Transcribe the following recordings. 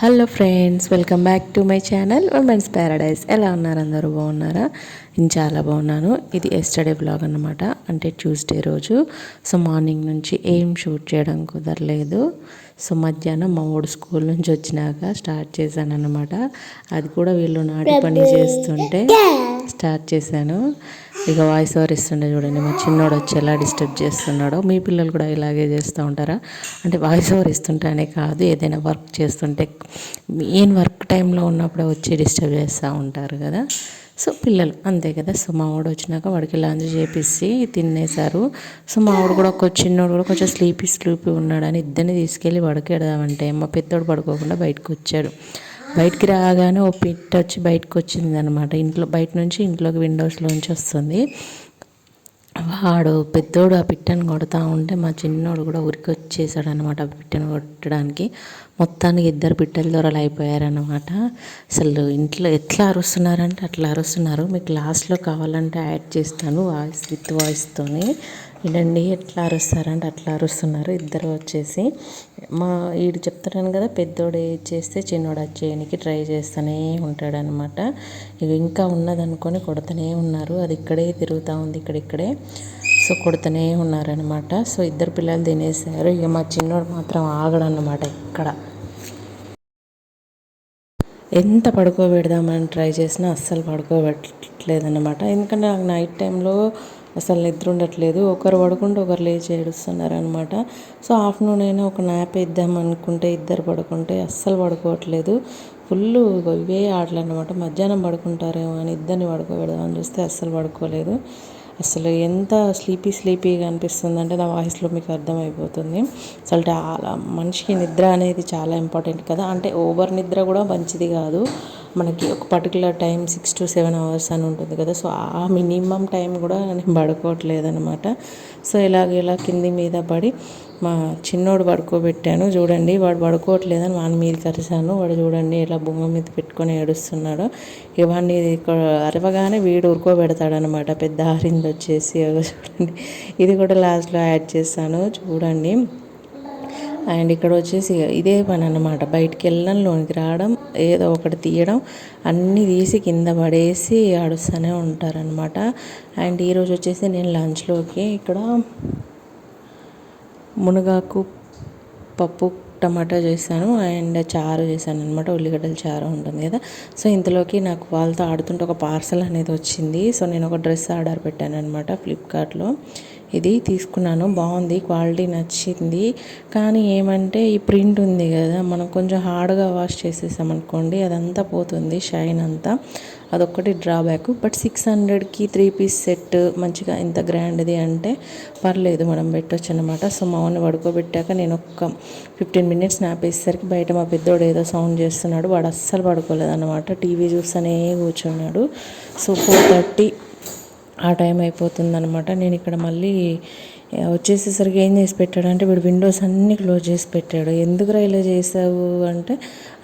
Hello friends welcome back to my channel women's paradise ఎలా ఉన్నారు అందరూ? బాగున్నారా? నేను చాలా బాగున్నాను. ఇది ఎస్టర్డే బ్లాగ్ అనమాట అంటే ట్యూస్డే రోజు. సో మార్నింగ్ నుంచి ఏం షూట్ చేయడం కుదరలేదు. సో మధ్యాహ్నం మా ఊడు స్కూల్ నుంచి వచ్చినాక స్టార్ట్ చేశాను అనమాట అది కూడా వీళ్ళు నాటి పని చేస్తుంటే స్టార్ట్ చేశాను. ఇక వాయిస్ ఓవర్ ఇస్తుండే చూడండి మా చిన్నోడు వచ్చి ఎలా డిస్టర్బ్ చేస్తున్నాడో మీ పిల్లలు కూడా ఇలాగే చేస్తూ ఉంటారా? అంటే వాయిస్ ఓవర్ ఇస్తుంటేనే కాదు ఏదైనా వర్క్ చేస్తుంటే మెయిన్ వర్క్ టైంలో ఉన్నప్పుడే వచ్చి డిస్టర్బ్ చేస్తూ ఉంటారు కదా. సో పిల్లలు అంతే కదా. సో మావాడు వచ్చినాక వాడికి లంచ్ చేపిస్తే తినేశారు. సో మావాడు కూడా ఒక చిన్నోడు కూడా కొంచెం స్లీపీ స్లీపీ ఉన్నాడని ఇద్దరిని తీసుకెళ్ళి పడుకెడదామంటే మా పెద్దోడు పడుకోకుండా బయటకు వచ్చాడు బయటికి రాగానే ఓ పిట్ వచ్చి బయటకు వచ్చింది అనమాట ఇంట్లో బయట నుంచి ఇంట్లోకి విండోస్లోంచి వస్తుంది. వాడు పెద్దోడు ఆ పిట్టను కొడతా ఉంటే మా చిన్నోడు కూడా ఉరికి వచ్చేసాడు అనమాట ఆ పిట్టను కొట్టడానికి. మొత్తానికి ఇద్దరు పిట్టల దూరాలు అయిపోయారనమాట. అసలు ఇంట్లో ఎట్లా అరుస్తున్నారంటే అట్లా అరుస్తున్నారు. మీకు లాస్ట్లో కావాలంటే యాడ్ చేస్తాను వాయిస్ విత్ వాయిస్తోని వినండి ఎట్లా అరుస్తారంటే అట్లా అరుస్తున్నారు. ఇద్దరు వచ్చేసి మా వీడు చెప్తున్నాను కదా పెద్దోడు ఏది చేస్తే చిన్నోడు అది చేయడానికి ట్రై చేస్తూనే ఉంటాడనమాట ఇక ఇంకా ఉన్నదనుకొని కొడుతూనే ఉన్నారు. అది ఇక్కడే తిరుగుతూ ఉంది ఇక్కడిక్కడే. సో కొడుతూనే ఉన్నారనమాట సో ఇద్దరు పిల్లలు తినేసారు. ఇక మా చిన్నోడు మాత్రం ఆగడనమాట ఇక్కడ ఎంత పడుకోబెడదామని ట్రై చేసినా అస్సలు పడుకోబెట్టలేదన్నమాట ఎందుకంటే నాకు నైట్ టైంలో అసలు నిద్ర ఉండట్లేదు. ఒకరు పడుకుంటే ఒకరు లేచి ఏడుస్తున్నారనమాట సో ఆఫ్టర్నూన్ అయినా ఒక నాప్ ఇద్దాం అనుకుంటే ఇద్దరు పడుకుంటే అస్సలు పడుకోవట్లేదు. ఫుల్ ఇవే ఆటలు అనమాట మధ్యాహ్నం పడుకుంటారేమో అని ఇద్దరిని పడుకోబెడదామని చూస్తే అస్సలు పడుకోలేదు. అసలు ఎంత స్లీపీ స్లీపీగా అనిపిస్తుంది అంటే నా వాయిస్లో మీకు అర్థమైపోతుంది. అసలు చాలా మనిషికి నిద్ర అనేది చాలా ఇంపార్టెంట్ కదా. అంటే ఓవర్ నిద్ర కూడా మంచిది కాదు. మనకి ఒక particular time six to seven hours అని ఉంటుంది కదా. సో ఆ మినిమం టైం కూడా నేను పడుకోవట్లేదు అనమాట సో ఇలాగ ఇలా కింది మీద పడి మా చిన్నోడు పడుకోబెట్టాను. చూడండి వాడు పడుకోవట్లేదని వాని మీద కరిశాను వాడు చూడండి ఇలా బొమ్మ మీద పెట్టుకొని ఏడుస్తున్నాడు. ఇవన్నీ ఇక్కడ అరవగానే వీడు ఉరుకోబెడతాడనమాట పెద్ద ఆరింది వచ్చేసి చూడండి ఇది కూడా లాస్ట్లో యాడ్ చేశాను. చూడండి. అండ్ ఇక్కడ వచ్చేసి ఇదే పని అనమాట బయటికి వెళ్ళడం లోనికి రావడం ఏదో ఒకటి తీయడం అన్నీ తీసి కింద పడేసి ఆడుస్తూనే ఉంటారనమాట అండ్ ఈరోజు వచ్చేసి నేను లంచ్లోకి ఇక్కడ మునగాకు పప్పు టమాటా చేశాను. అండ్ చారు చేశాను అనమాట ఉల్లిగడ్డల చారు ఉంటుంది కదా. సో ఇంతలోకి నాకు వాళ్ళతో ఆడుతుంటే ఒక పార్సల్ అనేది వచ్చింది. సో నేను ఒక డ్రెస్ ఆర్డర్ పెట్టాను అనమాట ఫ్లిప్కార్ట్లో. ఇది తీసుకున్నాను. బాగుంది క్వాలిటీ నచ్చింది. కానీ ఏమంటే ఈ ప్రింట్ ఉంది కదా మనం కొంచెం హార్డ్గా వాష్ చేసేసామనుకోండి అదంతా పోతుంది షైన్ అంతా. అదొక్కటి డ్రాబ్యాక్. బట్ సిక్స్ హండ్రెడ్కి త్రీ పీస్ సెట్ మంచిగా ఇంత గ్రాండ్ది అంటే పర్లేదు మనం పెట్టొచ్చు అనమాట సో మామూలు పడుకోబెట్టాక నేను ఒక్క ఫిఫ్టీన్ మినిట్స్ వేసేసరికి బయట మా పెద్దోడు ఏదో సౌండ్ చేస్తున్నాడు. వాడు అస్సలు పడుకోలేదు అనమాట టీవీ చూస్తూనే కూర్చున్నాడు. సో ఫోర్ థర్టీ ఆ టైం అయిపోతుందనమాట నేను ఇక్కడ మళ్ళీ వచ్చేసేసరికి ఏం చేసి పెట్టాడు అంటే వీడు విండోస్ అన్నీ క్లోజ్ చేసి పెట్టాడు. ఎందుకురా ఇలా చేసావు అంటే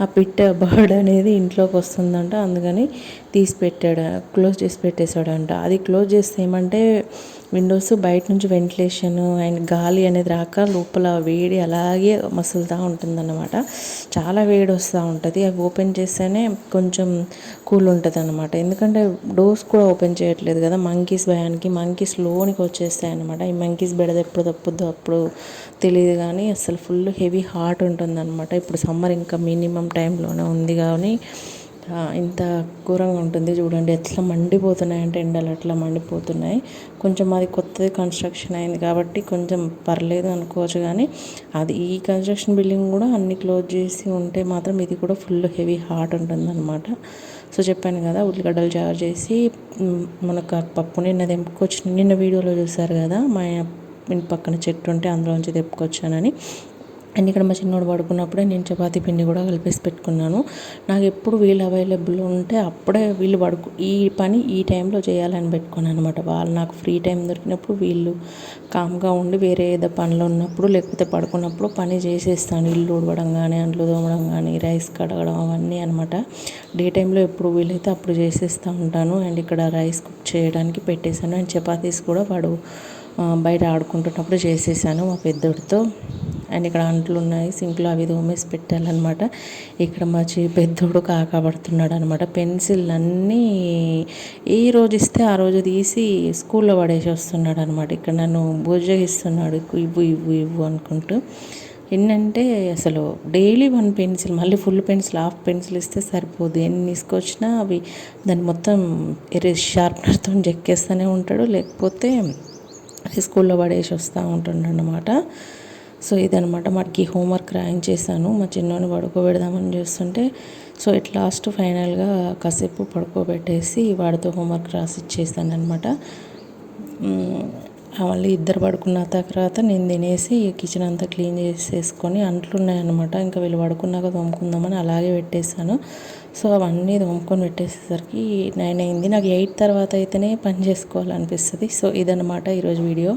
ఆ పిట్ట బర్డ్ అనేది ఇంట్లోకి వస్తుందంట అందుకని తీసి పెట్టాడు క్లోజ్ చేసి పెట్టేశాడంట. అది క్లోజ్ చేస్తే ఏమంటే విండోస్ బయట నుంచి వెంటిలేషన్ అండ్ గాలి అనేది రాక లోపల వేడి అలాగే మసులుతూ ఉంటుందన్నమాట. చాలా వేడి వస్తూ ఉంటుంది. అవి ఓపెన్ చేస్తేనే కొంచెం కూల్ ఉంటుంది అనమాట ఎందుకంటే డోర్స్ కూడా ఓపెన్ చేయట్లేదు కదా మంకీస్ భయానికి మంకీస్ లోనికి వచ్చేస్తాయి అనమాట ఈ మంకీస్ బెడద ఎప్పుడు తప్పుద్దో అప్పుడు తెలియదు కానీ అసలు ఫుల్ హెవీ హార్ట్ ఉంటుందన్నమాట. ఇప్పుడు సమ్మర్ ఇంకా మినిమం టైంలోనే ఉంది కానీ ఇంత ఘోరంగా ఉంటుంది చూడండి. ఎట్లా మండిపోతున్నాయి అంటే ఎండలు అట్లా మండిపోతున్నాయి. కొంచెం అది కొత్తది కన్స్ట్రక్షన్ అయింది కాబట్టి కొంచెం పర్లేదు అనుకోవచ్చు కానీ అది ఈ కన్స్ట్రక్షన్ బిల్డింగ్ కూడా అన్ని క్లోజ్ చేసి ఉంటే మాత్రం ఇది కూడా ఫుల్ హెవీ హార్ట్ అనమాట సో చెప్పాను కదా ఉల్లిగడ్డలు చారు చేసి మనకు పప్పు నిన్న తెంపుకొచ్చి నిన్న వీడియోలో చూసారు కదా మా ఇంటి పక్కన చెట్టు ఉంటే అందులోంచి తెప్పుకొచ్చానని. అండ్ ఇక్కడ మా చిన్నోడు పడుకున్నప్పుడే నేను చపాతి పిండి కూడా కలిపేసి పెట్టుకున్నాను. నాకు ఎప్పుడు వీళ్ళు అవైలబుల్ ఉంటే అప్పుడే వీళ్ళు పడుకు ఈ పని ఈ టైంలో చేయాలని పెట్టుకున్నాను అనమాట వాళ్ళు నాకు ఫ్రీ టైం దొరికినప్పుడు వీళ్ళు కామ్గా ఉండి వేరే ఏదో పనులు ఉన్నప్పుడు లేకపోతే పడుకున్నప్పుడు పని చేసేస్తాను. ఇల్లు ఊడవడం కానీ అంట్లు తోమడం కానీ రైస్ కడగడం అవన్నీ అనమాట డే టైంలో ఎప్పుడు వీలైతే అప్పుడు చేసేస్తూ ఉంటాను. అండ్ ఇక్కడ రైస్ కుక్ చేయడానికి పెట్టేశాను. అండ్ చపాతీస్ కూడా వాడు బయట ఆడుకుంటున్నప్పుడు చేసేసాను మా పెద్దోడితో. అండ్ ఇక్కడ అంట్లు ఉన్నాయి సింక్లో అవి తోమేసి పెట్టాలన్నమాట. ఇక్కడ మా చి పెద్దోడు కాకపడుతున్నాడు అనమాట పెన్సిల్ అన్నీ ఏ రోజు ఇస్తే ఆ రోజు తీసి స్కూల్లో పడేసి వస్తున్నాడు అనమాట ఇక్కడ నన్ను బుజ్జగిస్తున్నాడు ఇవ్వు ఇవ్వు ఇవ్వు అనుకుంటూ. ఏంటంటే అసలు డైలీ వన్ పెన్సిల్ మళ్ళీ ఫుల్ పెన్సిల్ హాఫ్ పెన్సిల్ ఇస్తే సరిపోదు. ఎన్ని తీసుకొచ్చినా అవి దాన్ని మొత్తం ఎరేజ్ షార్ప్నర్తో చెక్కేస్తూనే ఉంటాడు. లేకపోతే స్కూల్లో పడేసి వస్తూ ఉంటుండ సో ఇదనమాట మనకి హోంవర్క్ రాయించేసాను మా చిన్నోని పడుకోబెడదామని చూస్తుంటే సో ఇట్ లాస్ట్ ఫైనల్గా కాసేపు పడుకోబెట్టేసి వాడితో హోంవర్క్ రాసి ఇచ్చేసాను అనమాట మళ్ళీ ఇద్దరు పడుకున్న తర్వాత నేను తినేసి కిచెన్ అంతా క్లీన్ చేసేసుకొని అంట్లు ఉన్నాయన్నమాట. ఇంకా వీళ్ళు పడుకున్నాక తోముకుందామని అలాగే పెట్టేశాను. సో అవన్నీ తోముకొని పెట్టేసేసరికి నైన్ అయింది. నాకు ఎయిట్ తర్వాత అయితేనే పని చేసుకోవాలనిపిస్తుంది. సో ఇదన్నమాట ఈరోజు వీడియో.